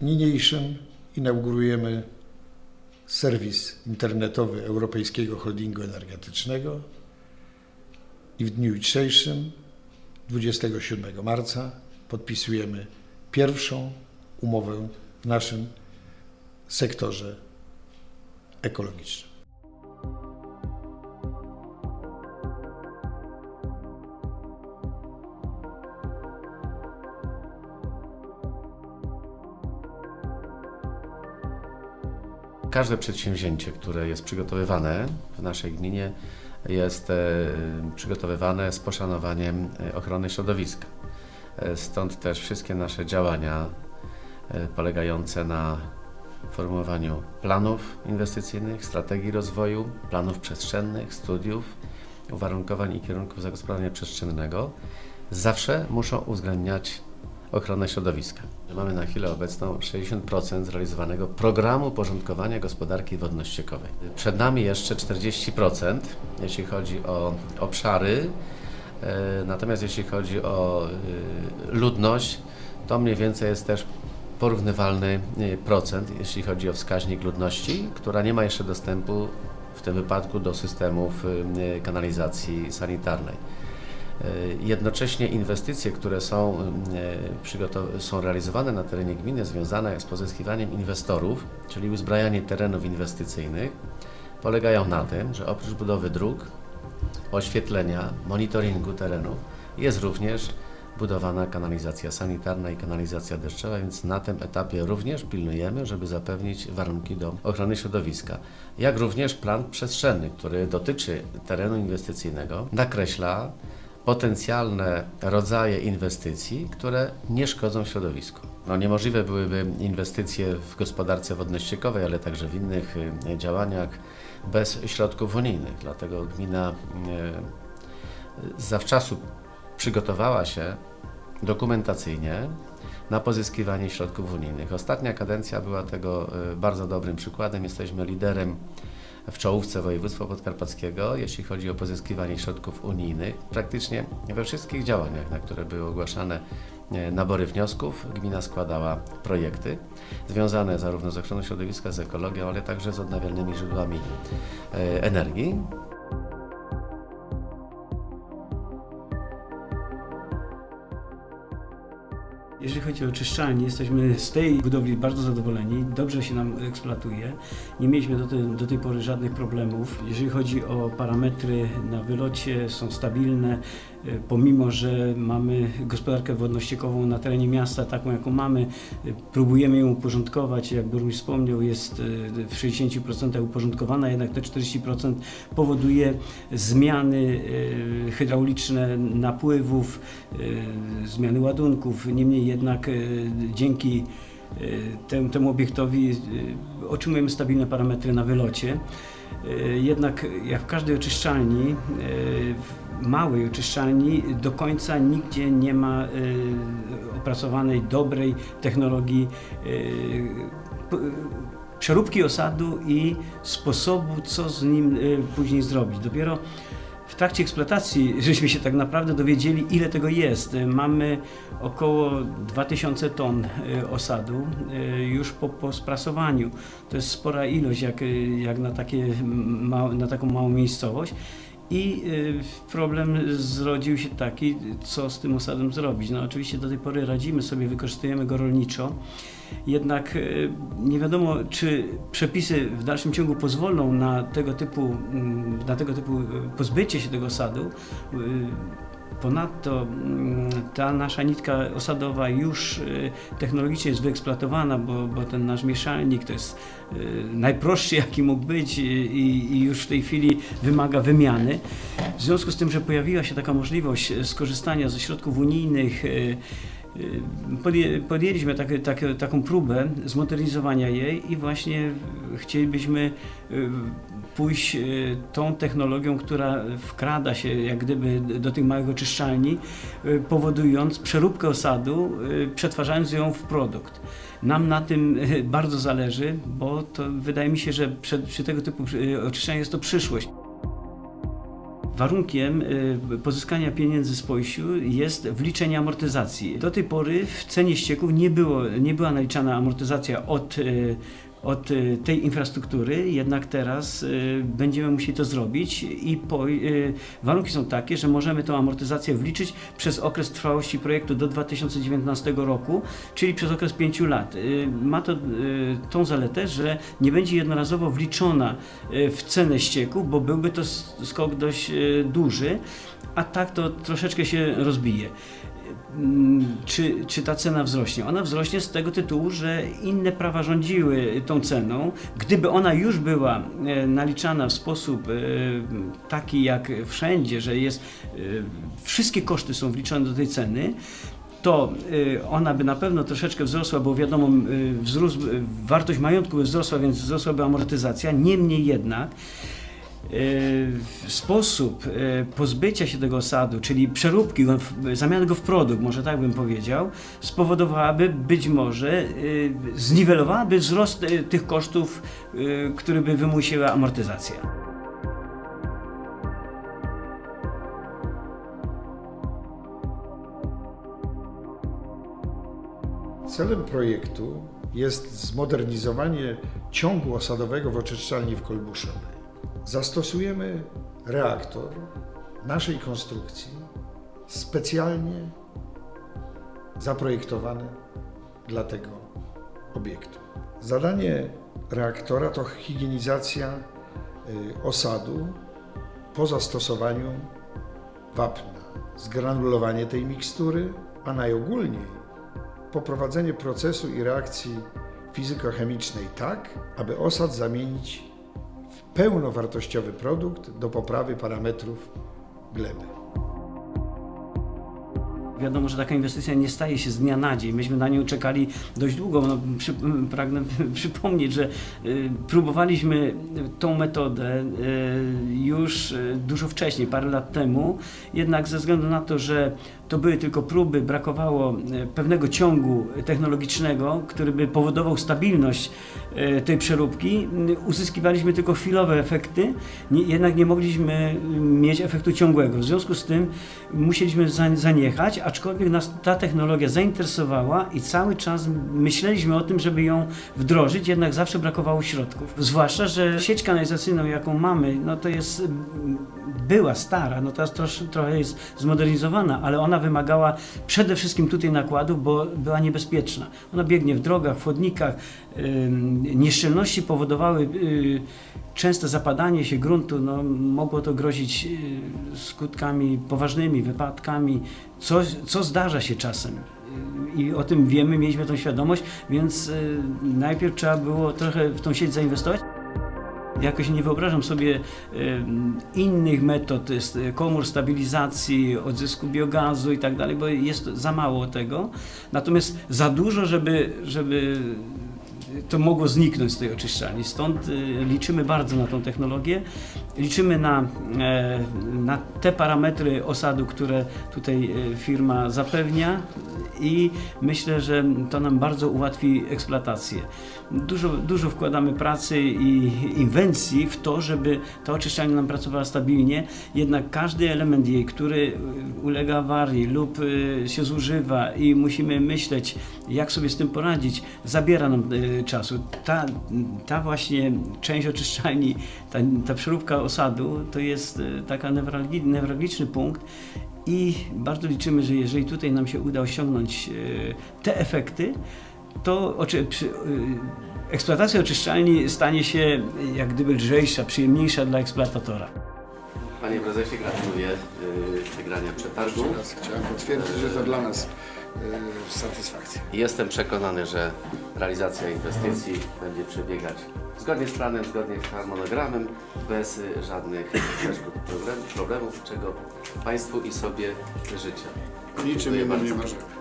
Niniejszym inaugurujemy serwis internetowy Europejskiego Holdingu Energetycznego i w dniu jutrzejszym, 27 marca, podpisujemy pierwszą umowę w naszym sektorze ekologicznym. Każde przedsięwzięcie, które jest przygotowywane w naszej gminie, jest e, przygotowywane z poszanowaniem e, ochrony środowiska. E, Stąd też wszystkie nasze działania polegające na formułowaniu planów inwestycyjnych, strategii rozwoju, planów przestrzennych, studiów, uwarunkowań i kierunków zagospodarowania przestrzennego zawsze muszą uwzględniać ochronę środowiska. Mamy na chwilę obecną 60% zrealizowanego programu porządkowania gospodarki wodno-ściekowej. Przed nami jeszcze 40%, jeśli chodzi o obszary, e, natomiast jeśli chodzi o e, ludność, to mniej więcej jest też porównywalny e, procent, jeśli chodzi o wskaźnik ludności, która nie ma jeszcze dostępu w tym wypadku do systemów kanalizacji sanitarnej. E, Jednocześnie inwestycje, które są, e, przygotow- są realizowane na terenie gminy, związane z pozyskiwaniem inwestorów, czyli uzbrajanie terenów inwestycyjnych, polegają na tym, że oprócz budowy dróg, oświetlenia, monitoringu terenów, jest również budowana kanalizacja sanitarna i kanalizacja deszczowa, więc na tym etapie również pilnujemy, żeby zapewnić warunki do ochrony środowiska. Jak również plan przestrzenny, który dotyczy terenu inwestycyjnego, nakreśla potencjalne rodzaje inwestycji, które nie szkodzą środowisku. No, niemożliwe byłyby inwestycje w gospodarce wodno-ściekowej, ale także w innych y, działaniach bez środków unijnych. Dlatego gmina y, zawczasu przygotowała się dokumentacyjnie na pozyskiwanie środków unijnych. Ostatnia kadencja była tego y, bardzo dobrym przykładem. Jesteśmy liderem w czołówce województwa podkarpackiego, jeśli chodzi o pozyskiwanie środków unijnych. Praktycznie we wszystkich działaniach, na które były ogłaszane e, nabory wniosków, gmina składała projekty związane zarówno z ochroną środowiska, z ekologią, ale także z odnawialnymi źródłami e, energii. Jeżeli chodzi o oczyszczalnię, jesteśmy z tej budowli bardzo zadowoleni. Dobrze się nam eksploatuje. Nie mieliśmy do, tej- do tej pory żadnych problemów. Jeżeli chodzi o parametry na wylocie, są stabilne. E, Pomimo, że mamy gospodarkę wodno-ściekową na terenie miasta, taką jaką mamy, e, próbujemy ją uporządkować. Jak burmistrz wspomniał, jest e, w 60% uporządkowana, jednak te 40% powoduje zmiany hydrauliczne napływów, zmiany ładunków. Niemniej jednak dzięki temu, temu obiektowi e, otrzymujemy stabilne parametry na wylocie. E, Jednak jak w każdej oczyszczalni, w małej oczyszczalni do końca nigdzie nie ma opracowanej dobrej technologii przeróbki osadu i sposobu, co z nim później zrobić. Dopiero w trakcie eksploatacji żeśmy się tak naprawdę dowiedzieli, ile tego jest. Mamy około 2000 ton e, osadu e, już po, po sprasowaniu. To jest spora ilość jak, e, jak na, takie na taką małą miejscowość. I y, problem zrodził się taki, co z tym osadem zrobić. No oczywiście do tej pory radzimy sobie, wykorzystujemy go rolniczo, jednak y, nie wiadomo, czy przepisy w dalszym ciągu pozwolą na tego typu, mm, na tego typu y, pozbycie się tego osadu. Y, Ponadto mm, ta nasza nitka osadowa już y, technologicznie jest wyeksploatowana, bo, bo ten nasz mieszalnik to jest y, najprostszy jaki mógł być i, i- i już w tej chwili wymaga wymiany. W związku z tym, że pojawiła się taka możliwość y, skorzystania ze środków unijnych, y, y, podjęliśmy takie, takie, taką próbę zmodernizowania jej i właśnie chcielibyśmy y, pójść y, tą technologią, która wkrada się jak gdyby do tych małych oczyszczalni, y, powodując przeróbkę osadu, y, przetwarzając ją w produkt. Nam na tym y, bardzo zależy, bo to wydaje mi się, że przy, przy tego typu y, oczyszczaniu jest to przyszłość. Warunkiem y, pozyskania pieniędzy z POŚ-u jest wliczenie amortyzacji. Do tej pory w cenie ścieków nie, było, nie była naliczana amortyzacja od, y, od y, tej infrastruktury, jednak teraz y, będziemy musieli to zrobić i po, y, warunki są takie, że możemy tę amortyzację wliczyć przez okres trwałości projektu do 2019 roku, czyli przez okres 5 lat. Ma to tą zaletę, że nie będzie jednorazowo wliczona w cenę ścieków, bo byłby to skok dość duży, a tak to troszeczkę się rozbije. Mm, Czy, czy ta cena wzrośnie? Ona wzrośnie z tego tytułu, że inne prawa rządziły tą ceną. Gdyby ona już była e, naliczana w sposób e, taki jak wszędzie, że jest e, wszystkie koszty są wliczone do tej ceny, to ona by na pewno troszeczkę wzrosła, bo wiadomo, wzrósł, wartość majątku by wzrosła, więc wzrosłaby amortyzacja. Niemniej jednak sposób y, pozbycia się tego osadu, czyli przeróbki, zamiany go w produkt, może tak bym powiedział, spowodowałaby być może, y, zniwelowałaby wzrost tych kosztów, który by wymusiła amortyzacja. Celem projektu jest zmodernizowanie ciągu osadowego w oczyszczalni w Kolbuszowej. Zastosujemy reaktor naszej konstrukcji specjalnie zaprojektowany dla tego obiektu. Zadanie reaktora to higienizacja y, osadu po zastosowaniu wapna, zgranulowanie tej mikstury, a najogólniej poprowadzenie procesu i reakcji fizykochemicznej tak, aby osad zamienić pełnowartościowy produkt do poprawy parametrów gleby. Wiadomo, że taka inwestycja nie staje się z dnia na dzień. Myśmy na nią czekali dość długo. No, przy, pragnę przypomnieć, że y, próbowaliśmy tą metodę y, już y, dużo wcześniej, parę lat temu. Jednak ze względu na to, że to były tylko próby, brakowało y, pewnego ciągu technologicznego, który by powodował stabilność y, tej przeróbki, y, uzyskiwaliśmy tylko chwilowe efekty, jednak nie mogliśmy y, mieć efektu ciągłego. W związku z tym musieliśmy za- zaniechać, aczkolwiek nas ta technologia zainteresowała i cały czas myśleliśmy o tym, żeby ją wdrożyć, jednak zawsze brakowało środków. Zwłaszcza, że sieć kanalizacyjną, jaką mamy, no to jest mm, była stara, no teraz trosz, trochę jest zmodernizowana, ale ona wymagała przede wszystkim tutaj nakładów, bo była niebezpieczna. Ona biegnie w drogach, w chodnikach. Nieszczelności powodowały y, częste zapadanie się gruntu. No, mogło to grozić y, skutkami poważnymi, wypadkami, co, co zdarza się czasem. Y, I o tym wiemy, mieliśmy tą świadomość, więc najpierw trzeba było trochę w tą sieć zainwestować. Jakoś nie wyobrażam sobie innych metod, e, komór stabilizacji, odzysku biogazu i tak dalej, bo jest za mało tego. Natomiast za dużo, żeby, żeby to mogło zniknąć z tej oczyszczalni. Stąd y, liczymy bardzo na tą technologię. Liczymy na, e, na te parametry osadu, które tutaj e, firma zapewnia i myślę, że to nam bardzo ułatwi eksploatację. Dużo, dużo wkładamy pracy i inwencji w to, żeby ta oczyszczalnia nam pracowała stabilnie, jednak każdy element jej, który y, ulega awarii lub się zużywa i musimy myśleć, jak sobie z tym poradzić, zabiera nam czasu. Ta, ta właśnie część oczyszczalni, ta, ta przeróbka osadu to jest y, taka newralgi, newralgiczny punkt i bardzo liczymy, że jeżeli tutaj nam się uda osiągnąć y, te efekty, to oczy, przy, y, eksploatacja oczyszczalni stanie się jak gdyby lżejsza, przyjemniejsza dla eksploatatora. Panie prezesie, gratuluję wygrania przetargu. Chciałem potwierdzić, że to dla nas y, satysfakcja. Jestem przekonany, że realizacja inwestycji będzie przebiegać zgodnie z planem, zgodnie z harmonogramem, bez y, żadnych przeszkód, problem- problemów, czego Państwu i sobie życzę. Niczym Dziękuję innym nie bardzo.